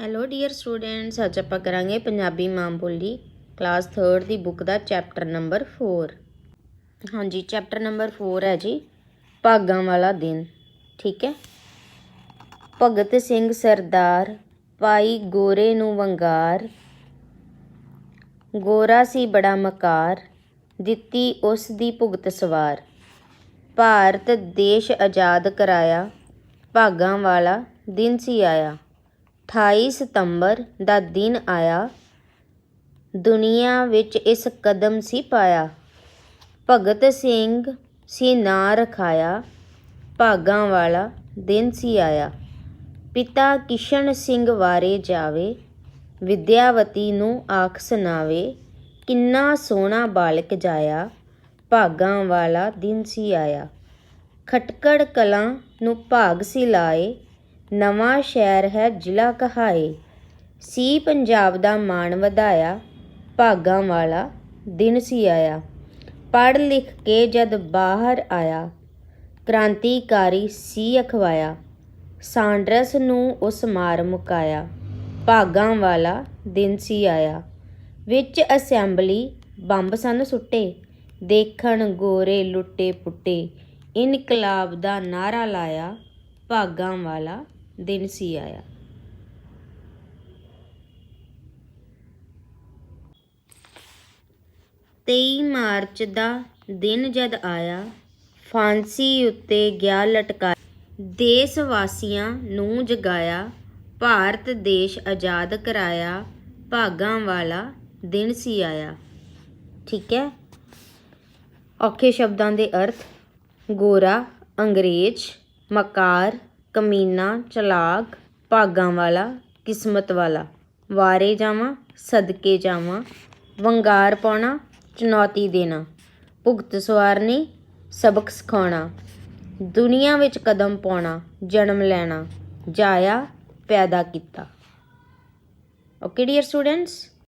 Hello dear students ਅੱਜ ਆਪਾਂ ਕਰਾਂਗੇ ਪੰਜਾਬੀ ਮਾਂ ਬੋਲੀ ਕਲਾਸ 3rd ਦੀ ਬੁੱਕ ਦਾ ਚੈਪਟਰ ਨੰਬਰ 4 ਹਾਂਜੀ ਚੈਪਟਰ ਨੰਬਰ 4 ਹੈ ਜੀ, ਭਾਗਾਂ ਵਾਲਾ ਦਿਨ, ਠੀਕ ਹੈ? ਭਗਤ ਸਿੰਘ ਸਰਦਾਰ ਪਾਈ ਗੋਰੇ ਨੂੰ ਵੰਗਾਰ, ਗੋਰਾ ਸੀ ਬੜਾ ਮਕਾਰ, ਦਿੱਤੀ ਉਸ ਦੀ ਭੁਗਤ ਸਵਾਰ। ਭਾਰਤ ਦੇਸ਼ ਆਜ਼ਾਦ ਕਰਾਇਆ, ਭਾਗਾਂ ਵਾਲਾ ਦਿਨ ਸੀ ਆਇਆ। 28 ਸਤੰਬਰ ਦਾ ਦਿਨ ਆਇਆ। ਦੁਨੀਆ ਵਿੱਚ ਇਸ ਕਦਮ ਸੀ ਪਾਇਆ। ਭਗਤ ਸਿੰਘ ਸੀ ਨਾਂ ਰਖਾਇਆ। ਭਾਗਾਂ ਵਾਲਾ ਦਿਨ ਸੀ ਆਇਆ। ਪਿਤਾ ਕਿਸ਼ਨ ਸਿੰਘ ਵਾਰੇ ਜਾਵੇ। ਵਿਦਿਆਵਤੀ ਨੂੰ ਆਖ ਸੁਣਾਵੇ, ਕਿੰਨਾ ਸੋਹਣਾ ਬਾਲਕ ਜਾਇਆ। ਭਾਗਾਂ ਵਾਲਾ ਦਿਨ ਸੀ ਆਇਆ। ਖਟਕੜ ਕਲਾਂ ਨੂੰ ਭਾਗ ਸੀ ਲਾਏ। ਨਵਾਂ ਸ਼ਹਿਰ ਹੈ ਜ਼ਿਲ੍ਹਾ ਕਹਾਏ। ਸੀ ਪੰਜਾਬ ਦਾ ਮਾਣ ਵਧਾਇਆ, ਭਾਗਾਂ ਵਾਲਾ ਦਿਨ ਸੀ ਆਇਆ। ਪੜ੍ਹ ਲਿਖ ਕੇ ਜਦ ਬਾਹਰ ਆਇਆ, ਕ੍ਰਾਂਤੀਕਾਰੀ ਸੀ ਅਖਵਾਇਆ। ਸਾਂਡਰਸ ਨੂੰ ਉਸ ਮਾਰ ਮੁਕਾਇਆ। ਭਾਗਾਂ ਵਾਲਾ ਦਿਨ ਸੀ ਆਇਆ। ਵਿੱਚ ਅਸੈਂਬਲੀ ਬੰਬ ਸਨ ਸੁੱਟੇ। ਦੇਖਣ ਗੋਰੇ ਲੁੱਟੇ ਪੁੱਟੇ ਇਨਕਲਾਬ ਦਾ ਨਾਰਾ ਲਾਇਆ ਭਾਗਾਂ ਵਾਲਾ ਦਿਨ ਸੀ ਆਇਆ। ਤੇਈ ਮਾਰਚ ਦਾ ਦਿਨ ਜਦ ਆਇਆ, ਫਾਂਸੀ ਉੱਤੇ ਗਿਆ ਲਟਕਾ ਦੇਸ਼ ਵਾਸੀਆਂ ਨੂੰ ਜਗਾਇਆ, ਭਾਰਤ ਦੇਸ਼ ਆਜ਼ਾਦ ਕਰਾਇਆ, ਭਾਗਾਂ ਵਾਲਾ ਦਿਨ ਸੀ ਆਇਆ। ਠੀਕ ਹੈ? ਔਖੇ ਸ਼ਬਦਾਂ ਦੇ ਅਰਥ, ਗੋਰਾ, ਅੰਗਰੇਜ਼, ਮਕਾਰ ਕਮੀਨਾ, ਚਲਾਕ, ਭਾਗਾਂ ਵਾਲਾ, ਕਿਸਮਤ ਵਾਲਾ। ਵਾਰੇ ਜਾਵਾਂ, ਸਦਕੇ ਜਾਵਾਂ, ਵੰਗਾਰ ਪਾਉਣਾ, ਚੁਣੌਤੀ ਦੇਣਾ। ਭੁਗਤ ਸਵਾਰਨੀ, ਸਬਕ ਸਿਖਾਉਣਾ। ਦੁਨੀਆ ਵਿੱਚ ਕਦਮ ਪਾਉਣਾ, ਜਨਮ ਲੈਣਾ। ਜਾਇਆ, ਪੈਦਾ ਕੀਤਾ। Okay dear students